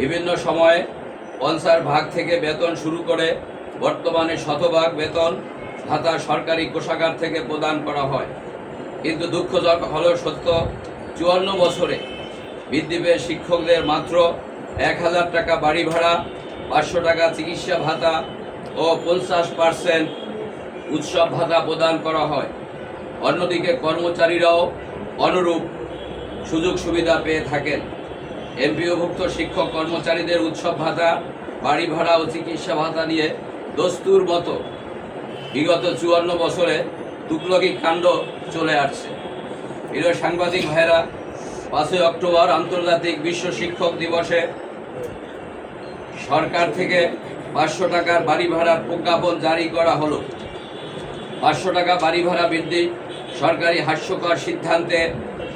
বিভিন্ন সময়ে পঞ্চাশ ভাগ থেকে বেতন শুরু করে বর্তমানে শতভাগ বেতন ভাতা সরকারি কোষাগার থেকে প্রদান করা হয়। কিন্তু দুঃখজনক হলেও সত্য, চুয়ান্ন বছরে বৃদ্ধি পেয়ে শিক্ষকদের মাত্র এক হাজার টাকা বাড়ি ভাড়া, পাঁচশো টাকা চিকিৎসা ভাতা ও পঞ্চাশ পার্সেন্ট উৎসব ভাতা প্রদান করা হয়। অন্যদিকে কর্মচারীরাও অনুরূপ সুযোগ সুবিধা পেয়ে থাকেন। এমপিওভুক্ত শিক্ষক কর্মচারীদের উৎসব ভাতা, বাড়ি ভাড়া ও চিকিৎসা ভাতা নিয়ে দস্তুর মতো বিগত চুয়ান্ন বছরে তুকলকি কাণ্ড চলে আসছে। প্রিয় সাংবাদিক ভাইরা পাঁচই অক্টোবর আন্তর্জাতিক বিশ্ব শিক্ষক দিবসে সরকার থেকে পাঁচশো টাকার বাড়ি ভাড়ার প্রজ্ঞাপন জারি করা হলো। পাঁচশো টাকা বাড়ি ভাড়া বৃদ্ধি সরকারি হাস্যকর সিদ্ধান্তে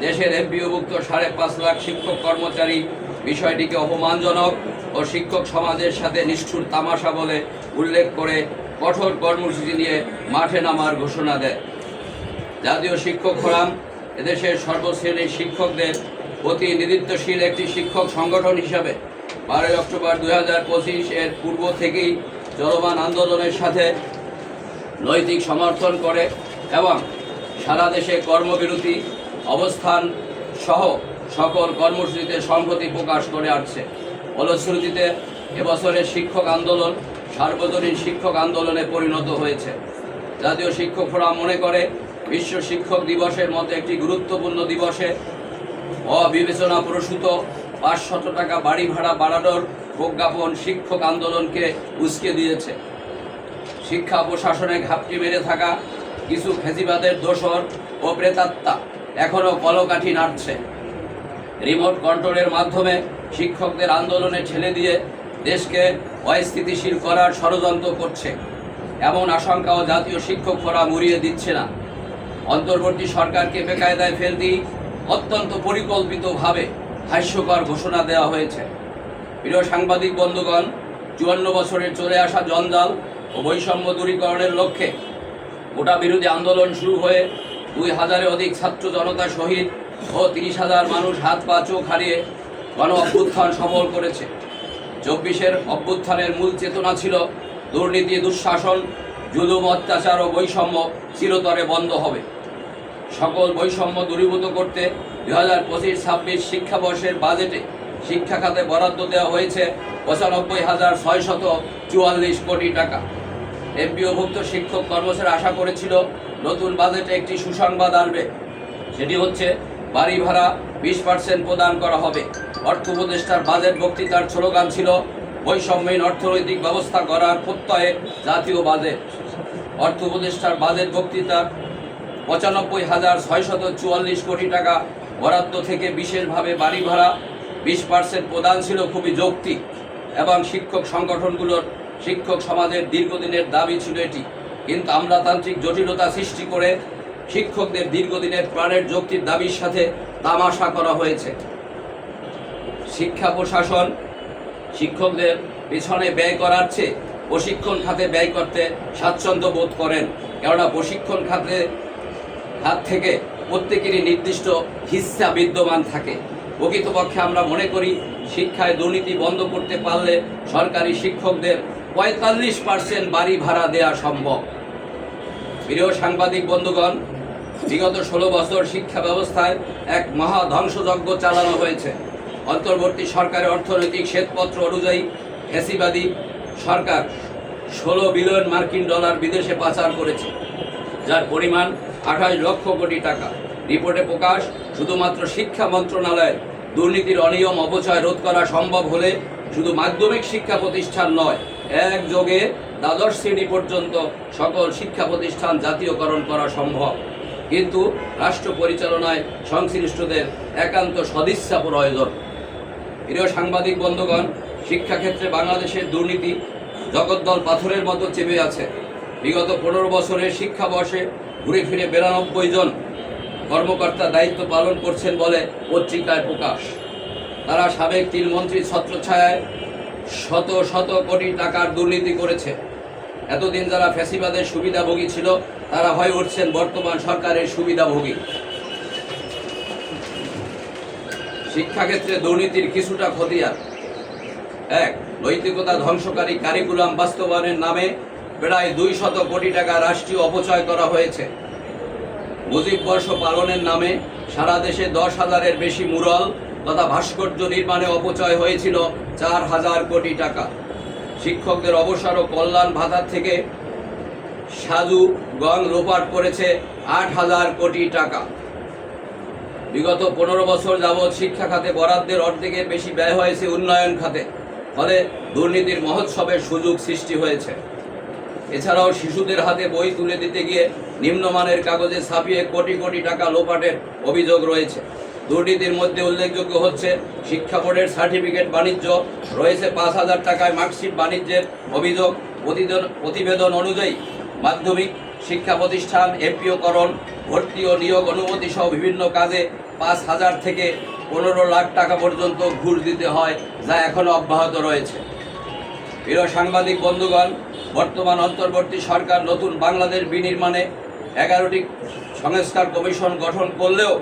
দেশের এমপিওভুক্ত সাড়ে পাঁচ লাখ শিক্ষক কর্মচারী বিষয়টিকে অপমানজনক ও শিক্ষক সমাজের সাথে নিষ্ঠুর তামাশা বলে উল্লেখ করে কঠোর কর্মসূচি নিয়ে মাঠে নামার ঘোষণা দেয়। জাতীয় শিক্ষক ফোরাম এদেশের সর্বশ্রেণীর শিক্ষকদের প্রতিনিধিত্বশীল একটি শিক্ষক সংগঠন হিসাবে বারোই অক্টোবর দুই হাজার পঁচিশ এর পূর্ব থেকেই চলমান আন্দোলনের সাথে নৈতিক সমর্থন করে এবং সারা দেশে কর্মবিরতি অবস্থান সহ সকল কর্মসূচিতে সংহতি প্রকাশ করে আসছে। ফলশ্রুতিতে এবছরের শিক্ষক আন্দোলন সার্বজনীন শিক্ষক আন্দোলনে পরিণত হয়েছে। জাতীয় শিক্ষক ফোরাম মনে করে, বিশ্ব শিক্ষক দিবসের মতো একটি গুরুত্বপূর্ণ দিবসে অবিবেচনা প্রসূত পাঁচশত টাকা বাড়ি ভাড়া বাড়ানোর প্রজ্ঞাপন শিক্ষক আন্দোলনকে উস্কে দিয়েছে। শিক্ষা প্রশাসনে ঘাপটি মেরে থাকা কিছু ফেজিবাদের দোষর ও প্রেতাত্মা এখনও কলকাঠি নাড়ছে। রিমোট কন্ট্রোলের মাধ্যমে শিক্ষকদের আন্দোলনে ঠেলে দিয়ে দেশকে অস্থিতিশীল করার ষড়যন্ত্র করছে। এমন আশঙ্কাও জাতীয় শিক্ষক ফোরাম উড়িয়ে দিচ্ছে না। অন্তর্বর্তী সরকারকে বেকায়দায় ফেলতেই অত্যন্ত পরিকল্পিতভাবে হাস্যকর ঘোষণা দেওয়া হয়েছে। প্রিয় সাংবাদিক বন্ধুগণ, চুয়ান্ন বছরের চলে আসা জঞ্জাল ও বৈষম্য দূরীকরণের লক্ষ্যে গোটা বিরোধী আন্দোলন শুরু হয়ে দুই হাজারে অধিক ছাত্র জনতা শহীদ ও তিরিশ হাজার মানুষ হাত পা চোখ হারিয়ে গণ অভ্যুত্থান সফল করেছে। চব্বিশের অভ্যুত্থানের মূল চেতনা ছিল দুর্নীতি, দুঃশাসন, জুলুম, অত্যাচার ও বৈষম্য চিরতরে বন্ধ হবে। সকল বৈষম্য দূরীভূত করতে দুই হাজার পঁচিশ, ছাব্বিশ শিক্ষাবর্ষের বাজেটে শিক্ষা খাতে বরাদ্দ দেওয়া হয়েছে পঁচানব্বই হাজার ছয়শত চুয়াল্লিশ কোটি টাকা। এমপিওভুক্ত শিক্ষক কর্মচারী আশা করেছিল নতুন বাজেটে একটি সুসংবাদ আনবে সেটি হচ্ছে, বাড়ি ভাড়া বিশ পার্সেন্ট প্রদান করা হবে। অর্থ উপদেষ্টার বাজেট বক্তৃতার স্লোগান ছিল, বৈষম্যহীন অর্থনৈতিক ব্যবস্থা করার প্রত্যয়ে জাতীয় বাজেট। অর্থ উপদেষ্টার বাজেট বক্তৃতার পঁচানব্বই হাজার ছয়শত চুয়াল্লিশ কোটি টাকা বরাদ্দ থেকে বিশেষভাবে বাড়ি ভাড়া বিশ পার্সেন্ট প্রদান ছিল খুবই যৌক্তিক এবং শিক্ষক সংগঠনগুলোর শিক্ষক সমাজের দীর্ঘদিনের দাবি ছিল এটি। কিন্তু আমলাতান্ত্রিক জটিলতা সৃষ্টি করে শিক্ষকদের দীর্ঘদিনের প্রাণের যৌক্তিক দাবির সাথে তামাশা করা হয়েছে। শিক্ষা প্রশাসন শিক্ষকদের পেছনে ব্যয় করার চেয়ে প্রশিক্ষণ খাতে ব্যয় করতে স্বাচ্ছন্দ্য বোধ করেন। কেননা প্রশিক্ষণ খাতে হাত থেকে প্রত্যেকেরই নির্দিষ্ট হিস্সা বিদ্যমান থাকে। প্রকৃতপক্ষে আমরা মনে করি, শিক্ষায় দুর্নীতি বন্ধ করতে পারলে সরকারি শিক্ষকদের পঁয়তাল্লিশ পার্সেন্ট বাড়ি ভাড়া দেওয়া সম্ভব। প্রিয় সাংবাদিক বন্ধুগণ, বিগত ষোলো বছর শিক্ষা ব্যবস্থায় এক মহা ধ্বংসযজ্ঞ চালানো হয়েছে। অন্তর্বর্তী সরকারের অর্থনৈতিক শ্বেতপত্র অনুযায়ী ফ্যাসিবাদী সরকার ষোলো বিলিয়ন মার্কিন ডলার বিদেশে পাচার করেছে, যার পরিমাণ আঠাশ লক্ষ কোটি টাকা। রিপোর্টে প্রকাশ, শুধুমাত্র শিক্ষা মন্ত্রণালয়ের দুর্নীতির অনিয়ম অপচয় রোধ করা সম্ভব হলে শুধু মাধ্যমিক শিক্ষা প্রতিষ্ঠান নয় একযোগে দ্বাদশ শ্রেণি পর্যন্ত সকল শিক্ষা প্রতিষ্ঠান জাতীয়করণ করা সম্ভব। কিন্তু রাষ্ট্র পরিচালনায় সংশ্লিষ্টদের একান্ত সদিচ্ছা প্রয়োজন প্রিয় সাংবাদিক বন্ধুগণ, শিক্ষাক্ষেত্রে বাংলাদেশের দুর্নীতি জগদ্দল পাথরের মতো চেপে আছে। বিগত পনেরো বছরের শিক্ষাবর্ষে ঘুরে ফিরে বিরানব্বই জন কর্মকর্তা দায়িত্ব পালন করছেন বলে পত্রিকায় প্রকাশ। তারা সাবেক তিন মন্ত্রী ছত্রছায়ায় শত শত কোটি টাকার দুর্নীতি করেছে। এতদিন যারা ফ্যাসিবাদের সুবিধাভোগী ছিল, তারা হয়ে উঠছেন বর্তমান সরকারের সুবিধাভোগী। শিক্ষাক্ষেত্রে দুর্নীতির কিছুটা খতিয়ান এক, নৈতিকতা ধ্বংসকারী কারিকুলাম বাস্তবায়নের নামে প্রায় দুই শত কোটি টাকা রাষ্ট্রীয় অপচয় করা হয়েছে। মুজিব বর্ষ পালনের নামে সারা দেশে দশ হাজারের বেশি মুরল তথা ভাস্কর্য নির্মাণে অপচয় হয়েছিল চার হাজার কোটি টাকা। শিক্ষকদের অবসর ও কল্যাণ ভাতার থেকে সাধু গং লোপাট করেছে আট হাজার কোটি টাকা। বিগত পনেরো বছর যাবৎ শিক্ষা খাতে বরাদ্দের অর্ধেকের বেশি ব্যয় হয়েছে উন্নয়ন খাতে, ফলে দুর্নীতির মহোৎসবের সুযোগ সৃষ্টি হয়েছে। এছাড়াও শিশুদের হাতে বই তুলে দিতে গিয়ে নিম্নমানের কাগজে ছাপিয়ে কোটি কোটি টাকা লোপাটের অভিযোগ রয়েছে। দুর্নীতির মধ্যে উল্লেখযোগ্য হচ্ছে, শিক্ষা বোর্ডের সার্টিফিকেট বাণিজ্য, রয়েছে পাঁচ হাজার টাকায় মার্কশিট বাণিজ্যের অভিযোগ প্রতিবেদন অনুযায়ী মাধ্যমিক শিক্ষা প্রতিষ্ঠান এমপিওকরণ, ভর্তি ও নিয়োগ অনুমতি সহ বিভিন্ন কাজে পাঁচ হাজার থেকে পনেরো লাখ টাকা পর্যন্ত ঘুষ দিতে হয় যা এখনও অব্যাহত রয়েছে। প্রিয় সাংবাদিক বন্ধুগণ, বর্তমান অন্তর্বর্তী সরকার নতুন বাংলাদেশ বিনির্মাণে এগারোটি সংস্কার কমিশন গঠন করলেও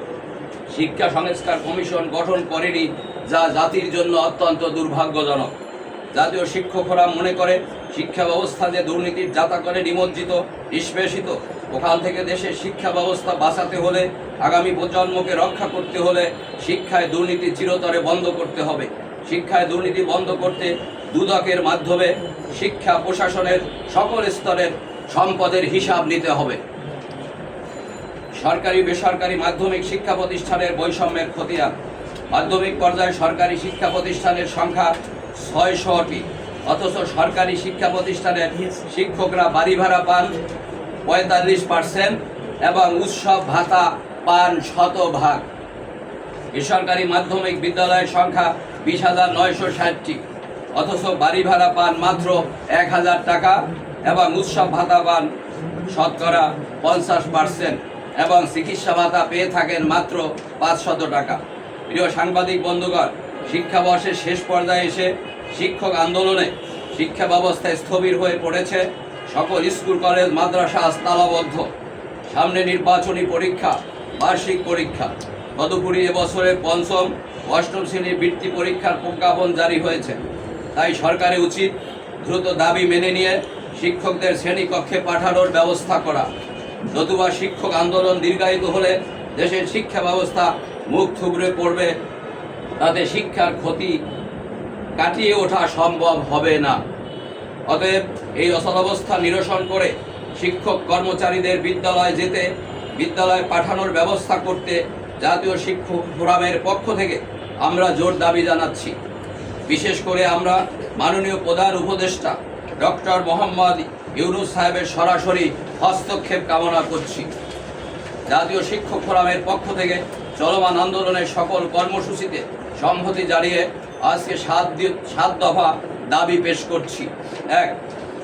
শিক্ষা সংস্কার কমিশন গঠন করেনি, যা জাতির জন্য অত্যন্ত দুর্ভাগ্যজনক। জাতীয় শিক্ষকরা মনে করে, শিক্ষা ব্যবস্থা যে দুর্নীতির যাতা করে নিমজ্জিত, নিষ্পেষিত, ওখান থেকে দেশের শিক্ষা ব্যবস্থা বাঁচাতে হলে, আগামী প্রজন্মকে রক্ষা করতে হলে শিক্ষায় দুর্নীতি চিরতরে বন্ধ করতে হবে। শিক্ষায় দুর্নীতি বন্ধ করতে দুদকের মাধ্যমে শিক্ষা প্রশাসনের সকল স্তরের সম্পদের হিসাব নিতে হবে। সরকারি, বেসরকারি মাধ্যমিক শিক্ষা প্রতিষ্ঠানের বৈষম্যের খতিয়ান। মাধ্যমিক পর্যায়ে সরকারি শিক্ষা প্রতিষ্ঠানের সংখ্যা ছয়শটি। অথচ সরকারি শিক্ষা প্রতিষ্ঠানের শিক্ষকরা বাড়ি ভাড়া পান পঁয়তাল্লিশ পার্সেন্ট এবং উৎসব ভাতা পান শতভাগ। বেসরকারি মাধ্যমিক বিদ্যালয়ের সংখ্যা বিশ হাজার নয়শো ষাটটি। অথচ বাড়ি ভাড়া পান মাত্র এক হাজার টাকা এবং উৎসব ভাতা পান শতকরা পঞ্চাশ পার্সেন্ট। এবং চিকিৎসা ভাতা পেয়ে থাকেন মাত্র পাঁচশত টাকা। প্রিয় সাংবাদিক বন্ধুগণ, শিক্ষাবর্ষের শেষ পর্যায়ে এসে শিক্ষক আন্দোলনে শিক্ষা ব্যবস্থা স্থবির হয়ে পড়েছে। সকল স্কুল, কলেজ, মাদ্রাসা আজ তালাবদ্ধ। সামনে নির্বাচনী পরীক্ষা, বার্ষিক পরীক্ষা। তদুপরি এবছরে পঞ্চম, অষ্টম শ্রেণির বৃত্তি পরীক্ষার প্রজ্ঞাপন জারি হয়েছে। তাই সরকারের উচিত দ্রুত দাবি মেনে নিয়ে শিক্ষকদের শ্রেণীকক্ষে পাঠানোর ব্যবস্থা করা। নতুবা শিক্ষক আন্দোলন দীর্ঘায়িত হলে দেশের শিক্ষা ব্যবস্থা মুখ থুবড়ে পড়বে। তাতে শিক্ষার ক্ষতি কাটিয়ে ওঠা সম্ভব হবে না। অতএব এই অচলাবস্থা নিরসন করে শিক্ষক কর্মচারীদের বিদ্যালয়ে যেতে, বিদ্যালয়ে পাঠানোর ব্যবস্থা করতে জাতীয় শিক্ষক ফোরামের পক্ষ থেকে আমরা জোর দাবি জানাচ্ছি। বিশেষ করে আমরা মাননীয় প্রধান উপদেষ্টা ডক্টর মোহাম্মদ ইউনুস সাহেবের সরাসরি হস্তক্ষেপ কামনা করছি। জাতীয় শিক্ষক ফোরামের পক্ষ থেকে চলমান আন্দোলনের সকল কর্মসূচিতে সম্মতি জানিয়ে আজকে সাত সাত দফা দাবি পেশ করছি। এক,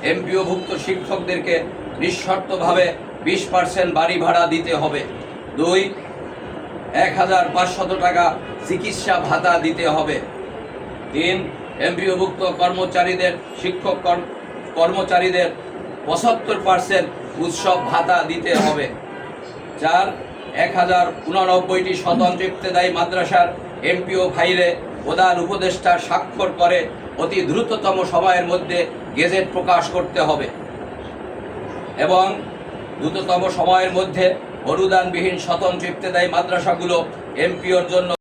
এমপিওভুক্ত শিক্ষকদেরকে নিঃশর্তভাবে বিশ পার্সেন্ট বাড়ি ভাড়া দিতে হবে। দুই, এক হাজার পাঁচশত টাকা চিকিৎসা ভাতা দিতে হবে। তিন, এমপিওভুক্ত কর্মচারীদের, শিক্ষক কর- কর্মচারীদের পঁচাত্তর পার্সেন্ট উৎসব ভাতা দিতে হবে। চার এক হাজার উনানব্বইটি স্বতন্ত্র ইফতেদায়ী মাদ্রাসার এমপিও ফাইলে প্রধান উপদেষ্টা স্বাক্ষর করে অতি দ্রুততম সময়ের মধ্যে গেজেট প্রকাশ করতে হবে। এবং দ্রুততম সময়ের মধ্যে অনুদানবিহীন স্বতন্ত্র ইফতেদায়ী মাদ্রাসাগুলো এমপিওর জন্য